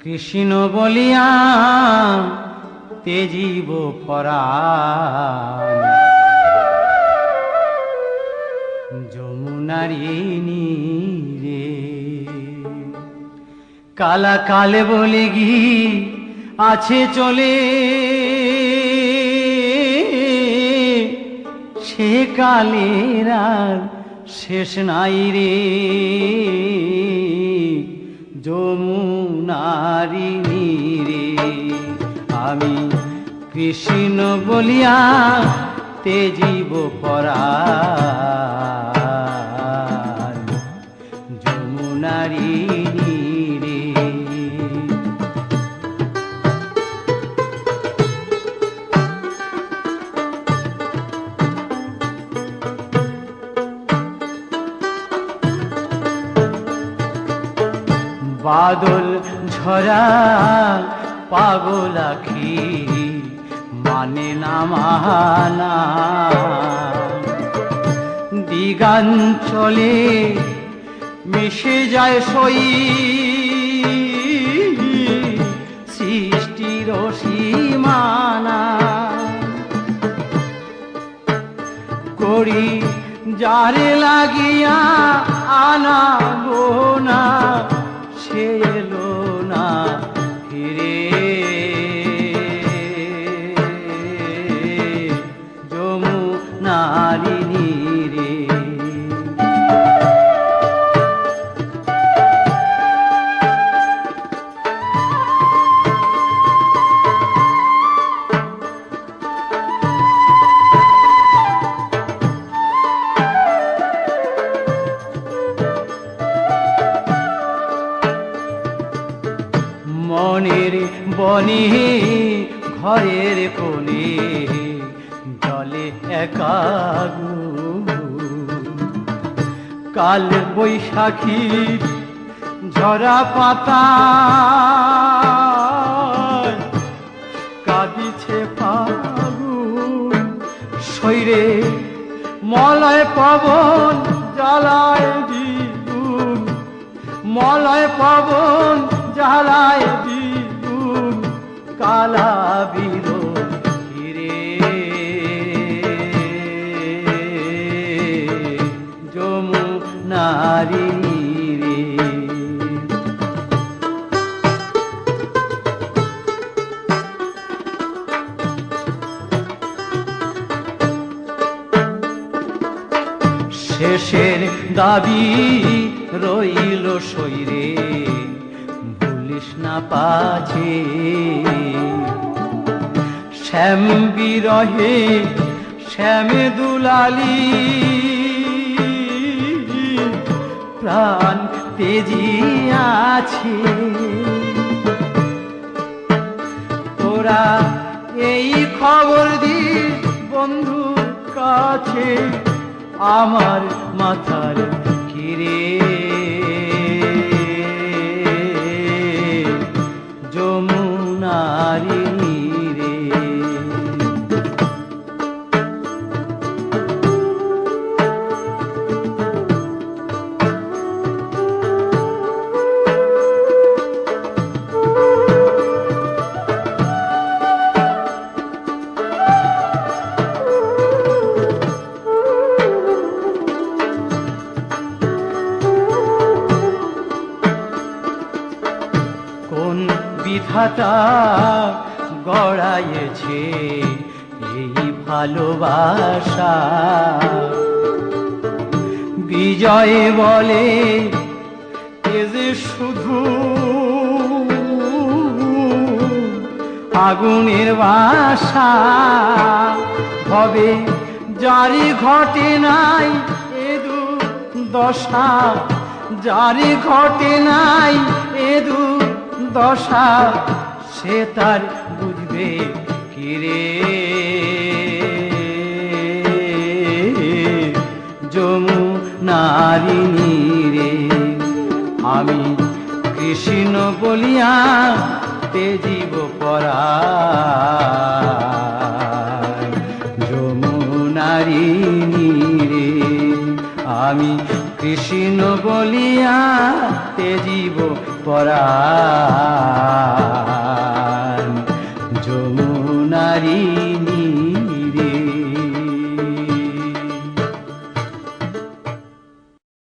কৃষ্ণ বলিয়া তেজিব পরাণ। যমুনারি রে কালা কালে বলে গি আছে চলে। সে কালের শেষ নাই রে। যমুনারি রে আমি কৃষ্ণ বলিয়া তেজিব পরা বাদল ঝরা পাগল আখি মানে না মানা দিগাঞ্চলে মিশে যায় সই। সৃষ্টির সীমানা করি যারে লাগিয়া আনা গোনা। সে বনে ঘরের কোণে জলে একাগু কাল বৈশাখীর ঝরা পাতা কাঁদিছে ফাগুন শৈরে মলয় পবন। শেষের দাবি রইল সইরে ভুলিস না পাছে। শ্যাম বিরহে, শ্যামে দুলালি, প্রাণ তেজি আছে। তোরা এই খবর দি বন্ধু কাছে, আমার মাথার বিধাতা গড়াইছে এই ভালোবাসা। বিজয় বলে এ যে শুধু আগুনের বাসা। হবে জারি ঘটে নাই এদু দশা জারি ঘটে নাই দশা, সে তার বুঝবে কিরে যমু নারিনী রে, আমি কৃষ্ণ বলিয়া তেজিব পরা যমুনারিনী রে, আমি কৃষ্ণ বলিয়া তেজিব জীব যমুনারী